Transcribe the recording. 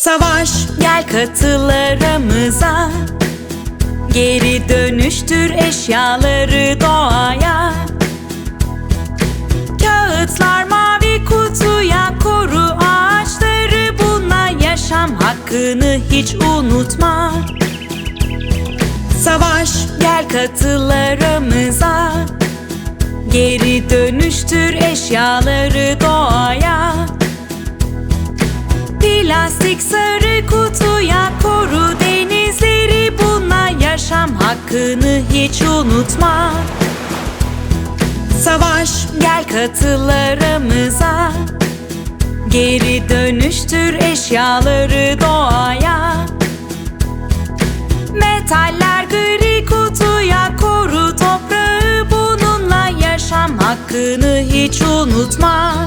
Savaş gel katıl aramıza Geri dönüştür eşyaları doğaya. Kağıtlar mavi kutuya koru ağaçları. Bununla yaşam hakkını hiç unutma. Savaş gel katıl aramıza Geri dönüştür eşyaları doğaya Plastik sarı kutuya koru denizleri Bununla yaşam hakkını hiç unutma. Savaş gel katıl aramıza Geri dönüştür eşyaları doğaya. Metaller gri kutuya koru toprağı Bununla yaşam hakkını hiç unutma